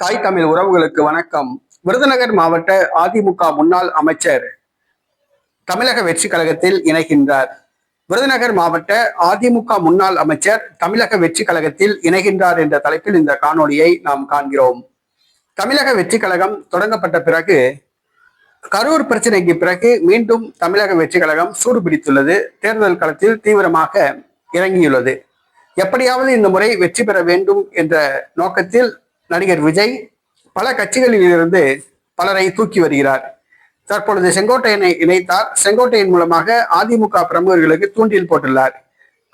தாய் தமிழ் உறவுகளுக்கு வணக்கம். விருதுநகர் மாவட்ட அதிமுக முன்னாள் அமைச்சர் தமிழக வெற்றி கழகத்தில் இணைகின்றார். விருதுநகர் மாவட்ட அதிமுக முன்னாள் அமைச்சர் தமிழக வெற்றி கழகத்தில் இணைகின்றார் என்ற தலைப்பில் இந்த காணொளியை நாம் காண்கிறோம். தமிழக வெற்றி கழகம் தொடங்கப்பட்ட பிறகு கரூர் பிரச்சனைக்கு பிறகு மீண்டும் தமிழக வெற்றி கழகம் சூடு பிடித்துள்ளது தேர்தல் களத்தில் தீவிரமாக இறங்கியுள்ளது. எப்படியாவது இந்த முறை வெற்றி பெற வேண்டும் என்ற நோக்கத்தில் நடிகர் விஜய் பல கட்சிகளில் இருந்து பலரை தூக்கி வருகிறார். தற்பொழுது செங்கோட்டையனை இணைத்தார். செங்கோட்டையின் மூலமாக அதிமுக பிரமுகர்களுக்கு தூண்டில் போட்டுள்ளார்.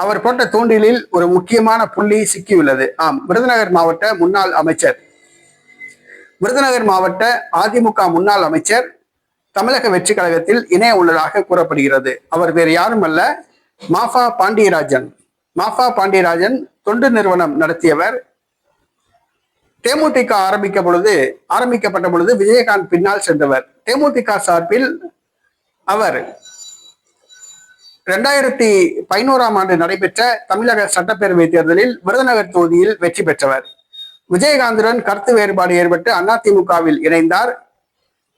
அவர் போட்ட தூண்டிலில் ஒரு முக்கியமான புள்ளி சிக்கியுள்ளது. ஆம் விருதுநகர் மாவட்ட முன்னாள் அமைச்சர். விருதுநகர் மாவட்ட அதிமுக முன்னாள் அமைச்சர் தமிழக வெற்றி கழகத்தில் இணைய உள்ளதாக கூறப்படுகிறது. அவர் வேறு யாரும் அல்ல மாஃபா பாண்டியராஜன். மாஃபா பாண்டியராஜன் தொண்டு நிறுவனம் நடத்தியவர். தேமுதிக ஆரம்பிக்க பொழுது ஆரம்பிக்கப்பட்ட பொழுது விஜயகாந்த் பின்னால் சென்றவர். தேமுதிக சார்பில் அவர் இரண்டாயிரத்தி பதினோராம் ஆண்டு நடைபெற்ற தமிழக சட்டப்பேரவை தேர்தலில் விருதுநகர் தொகுதியில் வெற்றி பெற்றவர். விஜயகாந்துடன் கருத்து வேறுபாடு ஏற்பட்டு அதிமுகவில் இணைந்தார்.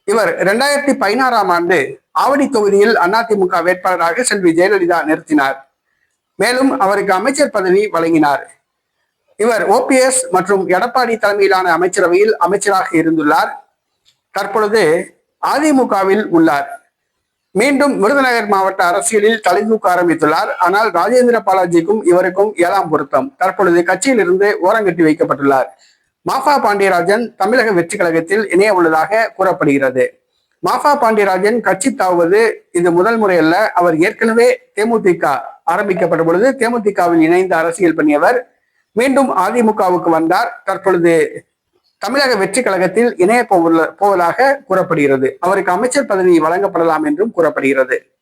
இவர் இரண்டாயிரத்தி பதினாறாம் ஆண்டு ஆவடி தொகுதியில் அதிமுக வேட்பாளராக செல்வி ஜெயலலிதா நிறுத்தினார். மேலும் அவருக்கு அமைச்சர் பதவி வழங்கினார். இவர் ஓபிஎஸ் மற்றும் எடப்பாடி தலைமையிலான அமைச்சரவையில் அமைச்சராக இருந்துள்ளார். தற்பொழுது அதிமுகவில் உள்ளார். மீண்டும் விருதுநகர் மாவட்ட அரசியலில் தலைதூக்க ஆரம்பித்துள்ளார். ஆனால் ராஜேந்திர பாலாஜிக்கும் இவருக்கும் ஏழாம் பொருத்தம். தற்பொழுது கட்சியிலிருந்து ஓரங்கட்டி வைக்கப்பட்டுள்ளார். மாஃபா பாண்டியராஜன் தமிழக வெற்றி கழகத்தில் இணைய உள்ளதாக கூறப்படுகிறது. மாஃபா பாண்டியராஜன் கட்சி தாவுவது இது முதல் முறையல்ல. அவர் ஏற்கனவே தேமுதிக ஆரம்பிக்கப்பட்ட பொழுது தேமுதிகவில் இணைந்து அரசியல் பண்ணியவர். மீண்டும் அதிமுகவுக்கு வந்தார். தற்பொழுது தமிழக வெற்றி கழகத்தில் இணைய போவதாக கூறப்படுகிறது. அவருக்கு அமைச்சர் பதவி வழங்கப்படலாம் என்றும் கூறப்படுகிறது.